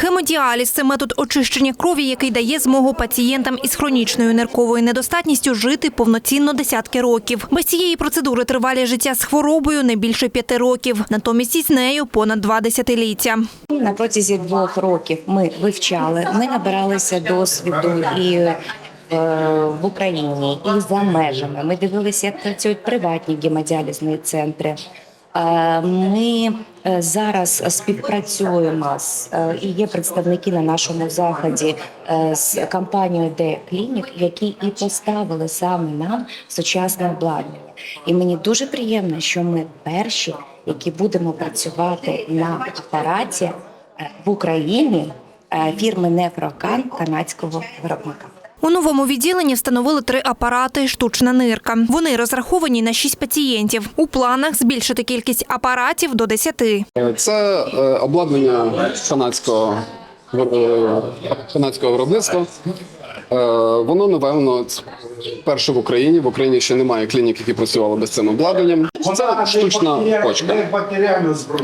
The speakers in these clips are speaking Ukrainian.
Хемодіаліз це метод очищення крові, який дає змогу пацієнтам із хронічною нирковою недостатністю жити повноцінно десятки років. Без цієї процедури тривалість життя з хворобою не більше п'яти років. Натомість із нею понад два десятиліття. На протязі двох років ми вивчали, ми набиралися досвіду і е, в Україні, і за межами. Ми дивилися, як працюють приватні гемодіалізні центри. Е, Ми е, зараз співпрацюємо з е, і є представники на нашому заході з компанією Де Клінік, які і поставили саме нам сучасне обладнання. І мені дуже приємно, що ми перші, які будемо працювати на апараті в Україні фірми Нефрокан канадського виробника. У новому відділенні встановили три апарати «Штучна нирка». Вони розраховані на шість пацієнтів. У планах збільшити кількість апаратів до десяти. Це е, обладнання канадського е, канадського виробництва. Е, Воно напевно перше в Україні. В Україні ще немає клінік, які працювали без цим обладнанням. Це штучна почка.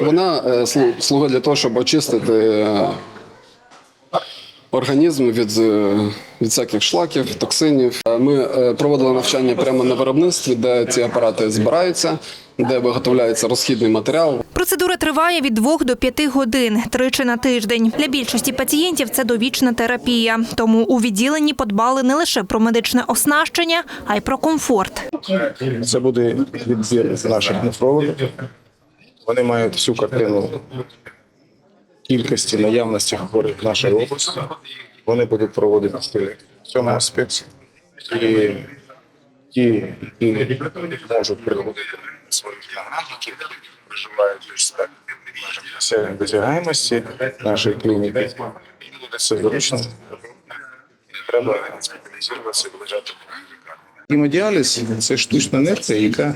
Вона слу- слугує для того, щоб очистити організм від, е, від всяких шлаків, токсинів. Е, Ми е, проводили навчання прямо на виробництві, де ці апарати збираються, де виготовляється розхідний матеріал. Процедура триває від двох до п'яти годин, тричі на тиждень. Для більшості пацієнтів це довічна терапія. Тому у відділенні подбали не лише про медичне оснащення, а й про комфорт. Це буде відбір наших нефрологів. Вони мають всю картину кількості наявності хворих в нашій області. Вони будуть проводити в цьому аспекті. І ті, які можуть приводити своїх які проживають в спектр досягаємості нашої клініки, це зручно. Треба спеціалізуватися і лежати в. Гемодіаліз – це штучна нирка, яка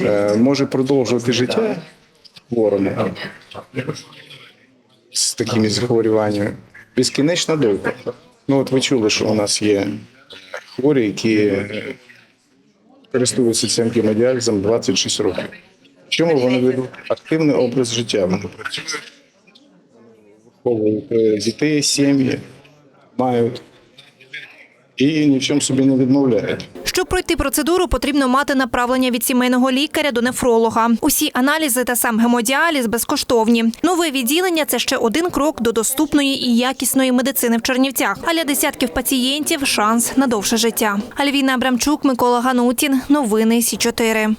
е, може продовжувати життя хворому з такими захворюваннями безкінечно довго. Ну от ви чули, що у нас є хворі, які е, користуються цим гемодіалізом 26 років. Чому вони ведуть активний образ життя? Виховують е, дітей, сім'ї, мають і ні собі не відмовляють. Щоб пройти процедуру, потрібно мати направлення від сімейного лікаря до нефролога. Усі аналізи та сам гемодіаліз безкоштовні. Нове відділення це ще один крок до доступної і якісної медицини в Чернівцях. А для десятків пацієнтів шанс на довше життя. Альвіна Абрамчук, Микола Ганутін. Новини Сі 4